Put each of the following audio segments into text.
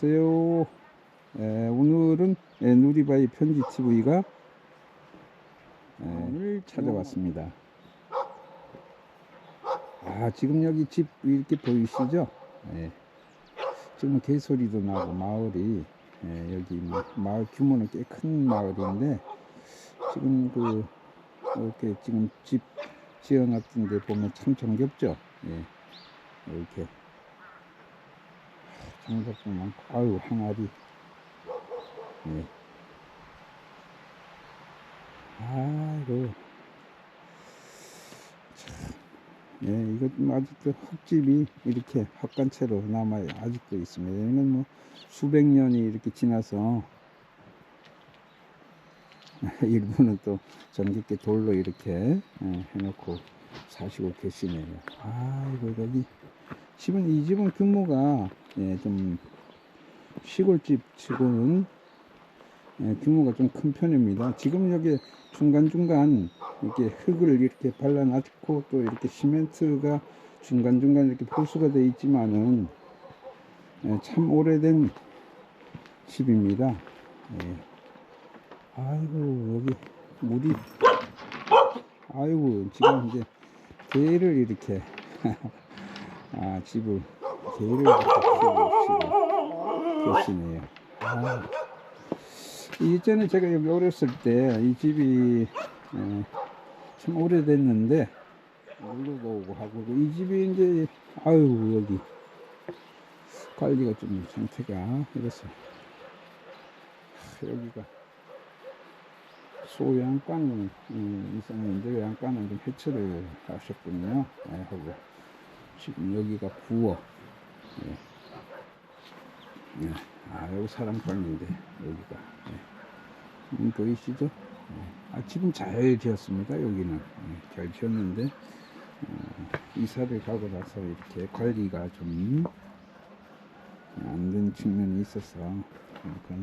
안녕하세요. 에, 오늘은 에, 누리바이 편지 TV가 오늘 찾아왔습니다. 아 지금 여기 집 이렇게 보이시죠? 예. 지금 개소리도 나고 마을이 예, 여기 뭐 마을 규모는 꽤 큰 마을인데 지금 그 이렇게 지금 집 지어놨던 데 보면 참 정겹죠? 예. 이렇게 장작도 많고 아유 항아리 예. 아이고 참 예, 이것 아직도 흙집이 이렇게 헛간 채로 남아 아직도 있습니다. 이는 뭐 수백 년이 이렇게 지나서 일부는 또 전기계 돌로 이렇게 예, 해놓고 사시고 계시네요. 아이고 여기 집은 이 집은 규모가 예, 좀 시골집 치고는 예, 규모가 좀 큰 편입니다. 지금 여기 중간중간 이렇게 흙을 이렇게 발라놨고 또 이렇게 시멘트가 중간중간 이렇게 포수가 되어 있지만은 예, 참 오래된 집입니다. 예. 아이고 여기 물이 아이고 지금 이제 개를 이렇게 아 집을 개를 키우고 계시네요. 아. 이전에 제가 여기 어렸을 때 이 집이 에, 참 오래됐는데 놀러도 오고 하고 이 집이 이제 아유 여기 관리가 좀 상태가. 하, 여기가 소양간 음, 있었는데 양간은 좀 해체를 하셨군요. 예, 하고 지금 여기가 부엌. 예. 예. 아 여기 사랑방인데 여기가 예. 음, 보이시죠? 예. 아 집은 잘 지었습니다. 여기는 예, 잘 지었는데 어, 이사를 가고 나서 이렇게 관리가 좀 안 된 측면이 있어서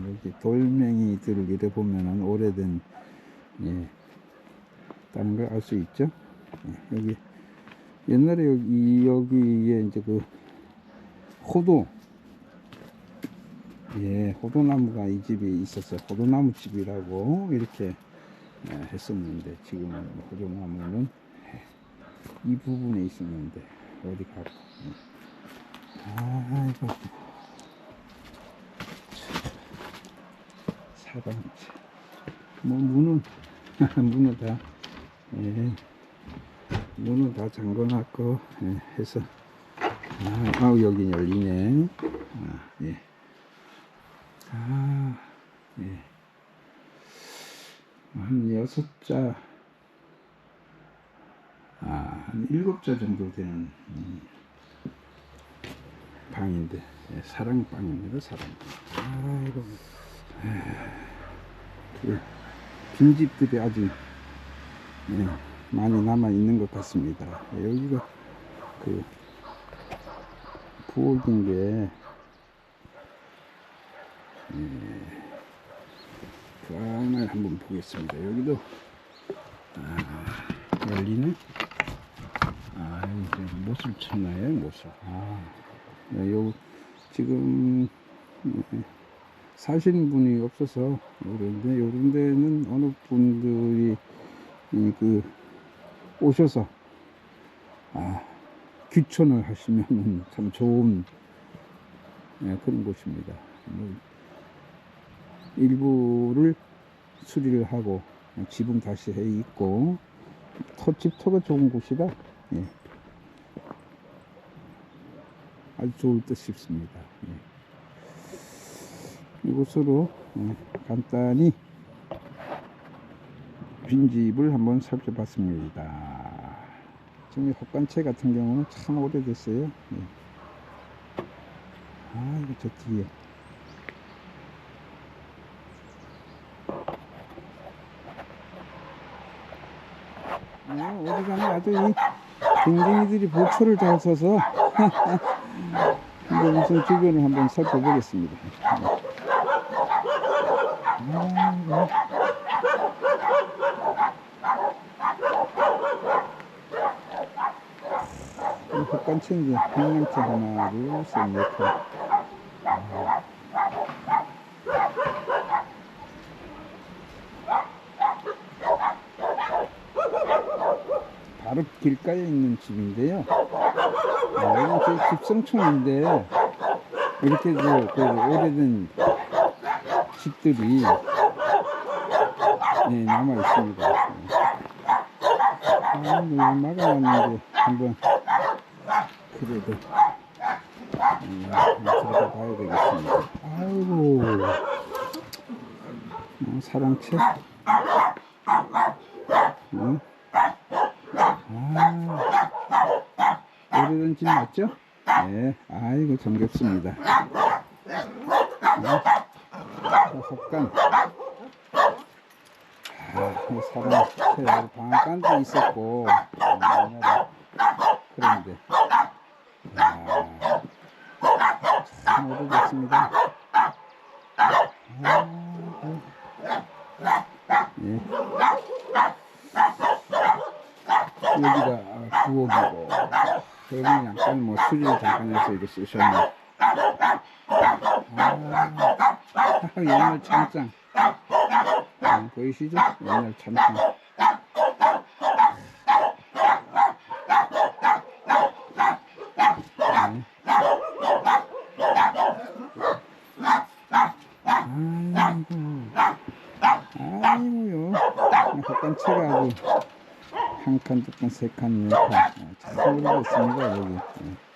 여기 돌멩이들을 이래 보면은 오래된 예, 다른 걸알 수 있죠. 예, 여기 옛날에 여기 여기에 이제 그 호도 예 호도나무가 이 집이 있었어요. 호도나무 집이라고 이렇게 예, 했었는데 지금은 호도나무는 예, 이 부분에 있었는데 어디 가고. 예. 아이고 사방치 뭐 문은 문은 다 예, 문은 다 잠궈놨고 예, 해서 아, 여기 열리네 아, 예. 아, 예. 한 여섯 자, 아, 한 일곱 자 정도 되는 음, 방인데 예, 사랑방입니다. 사랑방. 아이고, 그 빈집들이 아직 예, 많이 남아 있는 것 같습니다. 예, 여기가 그 부엌인 게 방을 한번 보겠습니다. 여기도 아, 열리네. 아, 이제 못을 쳤나요? 못을. 아, 네, 요 지금 예, 사시는 분이 없어서 그런데 요런 데는 어느 분들이 이, 그 오셔서 아, 귀촌을 하시면 참 좋은 예, 그런 곳입니다. 뭐, 일부를 수리를 하고 지붕 다시 해 있고 터집터가 좋은 곳이다. 예. 아주 좋을 듯 싶습니다. 예. 이곳으로 예, 간단히 빈집을 한번 살펴봤습니다. 지금 이 헛간채 같은 경우는 참 오래됐어요. 예. 아, 이거 저 뒤에. 어, 어디 가나 아주 이 댕댕이들이 보초를 잘 써서 한번 우선 주변을 한번 살펴보겠습니다. 아이 깐충기 양념채 하나 둘셋 이렇게 바로 길가에 있는 집인데요 아, 이게 집성촌인데 이렇게 그, 그 오래된 집들이 네, 남아 있습니다. 아, 이거 막아놨는데 한번 그래도 음, 들어가 봐야 되겠습니다. 아이고, 어, 사랑채. 응? 아, 오래된 집 맞죠? 네, 아이고 정겹습니다. 네. 헛간. 아, 이 사람 채 방앗간도 있었고, 어, 옛날에. 그런데, 아, 아이고. 예. 여기가 아, 부엌이고 여기는 약간 뭐 수리를 잠깐 해서 이렇게 쓰셨네 아 옛날 찬장 아, 보이시죠? 옛날 찬장 네. 아이고 아이고요 약간 아주 한 칸, 두 칸, 세 칸, 네 칸. 아, 참 오래됐습니다, 여기. 예.